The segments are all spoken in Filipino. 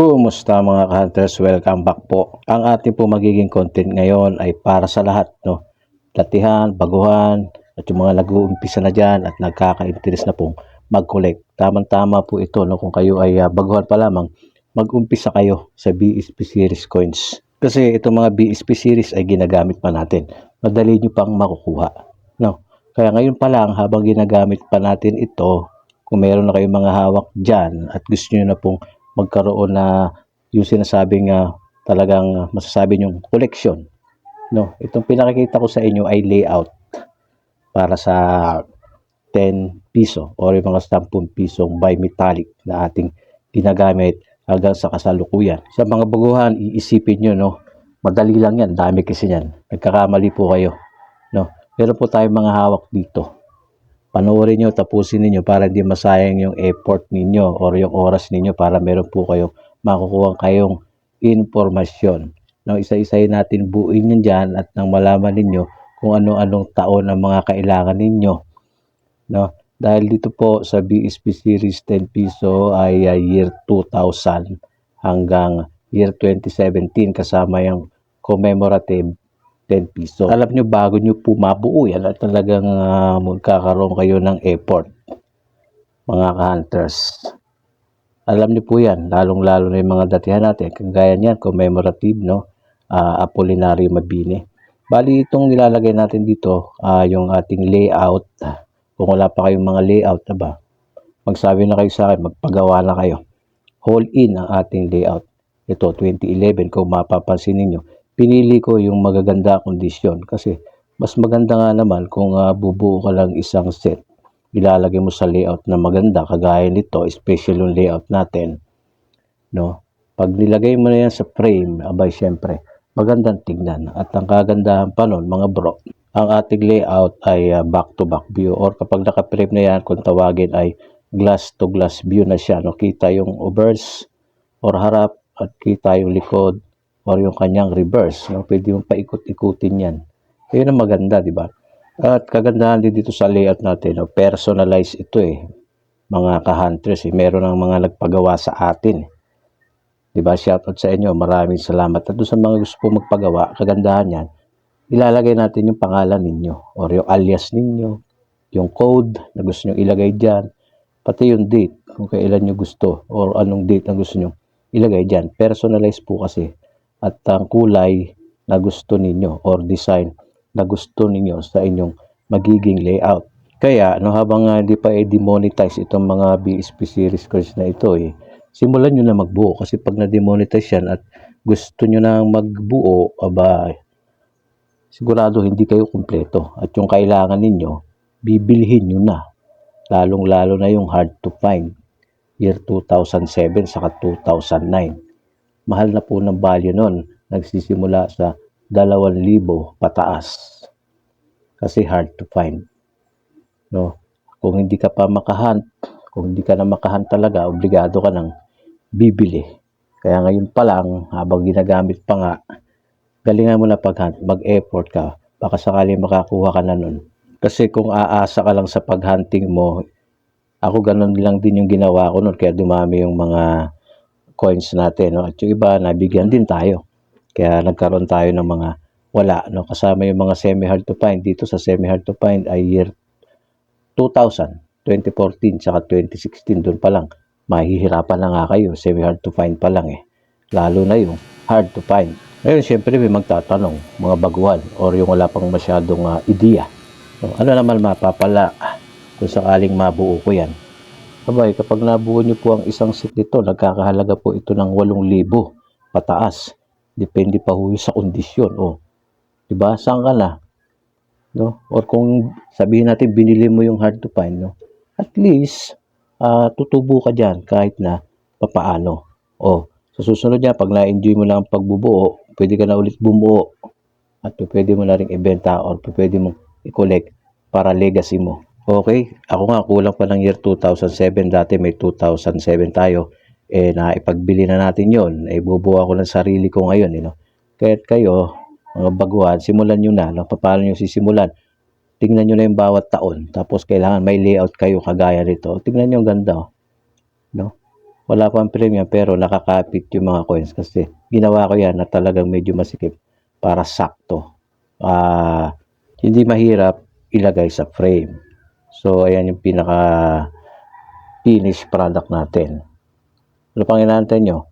Kumusta mga ka-hunters? Welcome back po. Ang ating po magiging content ngayon ay para sa lahat, no? Latihan, baguhan, at yung mga nag-uumpisa na dyan at nagkaka-interest na pong mag-collect. Tamang-tama po ito, no? Kung kayo ay ah, baguhan pa lamang, mag-umpisa kayo sa BSP Series coins. Kasi itong mga BSP Series ay ginagamit pa natin. Madali nyo pang makukuha, no? Kaya ngayon pa lang, habang ginagamit pa natin ito, kung meron na kayong mga hawak dyan at gusto nyo na pong magkaroon na yung sinasabing ah, talagang masasabi nyong collection. No, itong pinakikita ko sa inyo ay layout para sa 10 piso or yung mga 10 pisong bimetallic na ating ginagamit hanggang sa kasalukuyan. Sa mga baguhan, iisipin nyo, no, madali lang yan, dami kasi yan. Nagkakamali po kayo. No, meron po tayong mga hawak dito panoorin nyo, tapusin ninyo para hindi masayang yung effort ninyo or yung oras ninyo para meron po kayong makukuha kayong informasyon. No, isa-isayin natin buuin yan dyan at nang malaman ninyo kung ano-anong taon ang mga kailangan ninyo. No, dahil dito po sa BSP Series 10 piso ay uh, year 2000 hanggang year 2017 kasama yung commemorative 10 piso. Alam nyo, bago nyo po mabuo yan at talagang uh, magkakaroon kayo ng effort, mga ka-hunters. Alam nyo po yan, lalong-lalo na yung mga datihan natin. Kagaya niyan, commemorative, no? Uh, Apolinary Mabini. Bali, itong nilalagay natin dito, uh, yung ating layout. Kung wala pa kayong mga layout, ba? Magsabi na kayo sa akin, magpagawa na kayo. Hold in ang ating layout. Ito, 2011, kung mapapansin ninyo pinili ko yung magaganda kondisyon kasi mas maganda nga naman kung uh, bubuo ka lang isang set. Ilalagay mo sa layout na maganda kagaya nito special yung layout natin no? Pag nilagay mo na yan sa frame abay syempre magandang tignan. At ang kagandahan pa nun mga bro ang ating layout ay uh, back to back view. Or kapag naka-frame na yan kung tawagin ay glass to glass view na siya no? Kita yung overs or harap at kita yung likod or yung kanyang reverse. No? Pwede mong paikot-ikutin yan. Yun ang maganda, di ba? At kagandahan din dito sa layout natin, no? personalize ito eh. Mga ka-hunters, eh. meron ng mga nagpagawa sa atin. Di ba? Shoutout sa inyo. Maraming salamat. At sa mga gusto po magpagawa, kagandahan yan, ilalagay natin yung pangalan ninyo or yung alias ninyo, yung code na gusto nyo ilagay dyan, pati yung date kung kailan nyo gusto or anong date ang gusto nyo ilagay dyan. Personalize po kasi at ang kulay na gusto ninyo or design na gusto ninyo sa inyong magiging layout. Kaya no, habang uh, pa i-demonetize itong mga BSP series course na ito eh, simulan nyo na magbuo kasi pag na-demonetize yan at gusto nyo na magbuo, aba, sigurado hindi kayo kumpleto. At yung kailangan ninyo, bibilhin nyo na. Lalong-lalo na yung hard to find. Year 2007 saka 2009 mahal na po ng value nun. Nagsisimula sa 2,000 pataas. Kasi hard to find. No? Kung hindi ka pa makahunt, kung hindi ka na makahunt talaga, obligado ka nang bibili. Kaya ngayon pa lang, habang ginagamit pa nga, galingan mo na pag-hunt, mag-effort ka, baka sakali makakuha ka na nun. Kasi kung aasa ka lang sa pag-hunting mo, ako ganun lang din yung ginawa ko nun, kaya dumami yung mga coins natin. No? At yung iba, nabigyan din tayo. Kaya nagkaroon tayo ng mga wala. No? Kasama yung mga semi-hard to find. Dito sa semi-hard to find ay year 2000, 2014, saka 2016. Doon pa lang. Mahihirapan na nga kayo. Semi-hard to find pa lang eh. Lalo na yung hard to find. Ngayon, syempre may magtatanong, mga baguhan, or yung wala pang masyadong uh, ideya. No? Ano naman mapapala kung sakaling mabuo ko yan? Abay, kapag nabuo nyo po ang isang set nito, nagkakahalaga po ito ng 8,000 pataas. Depende pa ho sa kondisyon. O, diba? Saan ka na? No? Or kung sabihin natin, binili mo yung hard to find, no? At least, uh, tutubo ka dyan kahit na papaano. O, sa susunod niya, pag na-enjoy mo lang ang pagbubuo, pwede ka na ulit bumuo. At pwede mo na rin ibenta or pwede mo i-collect para legacy mo. Okay, ako nga kulang pa ng year 2007, dati may 2007 tayo, eh na ipagbili na natin yon eh bubuo ako ng sarili ko ngayon, you know? Kaya't kayo, mga baguhan, simulan nyo na, no? paano nyo sisimulan? Tingnan nyo na yung bawat taon, tapos kailangan may layout kayo kagaya nito. Tingnan nyo ang ganda, oh. no? wala pang premium pero nakakapit yung mga coins kasi ginawa ko yan na talagang medyo masikip para sakto. Ah, hindi mahirap ilagay sa frame. So, ayan yung pinaka finished product natin. Ano pang inaantay nyo?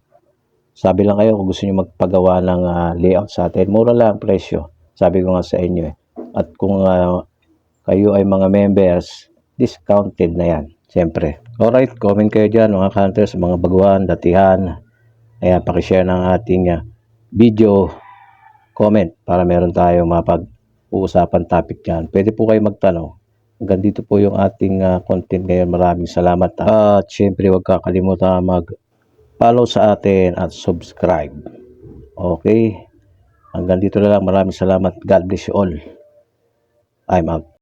Sabi lang kayo kung gusto nyo magpagawa ng ah, layout sa atin. Mura lang ang presyo. Sabi ko nga sa inyo eh. At kung ah, kayo ay mga members, discounted na yan. Siyempre. Alright, comment kayo dyan mga counters, mga baguhan, datihan. Ayan, pakishare ng ating ah, video comment para meron tayo mapag-uusapan topic dyan. Pwede po kayo magtanong. Hanggang dito po yung ating ah, content ngayon. Maraming salamat. At syempre, huwag kakalimutan mag-follow sa atin at subscribe. Okay? Hanggang dito na lang. Maraming salamat. God bless you all. I'm out.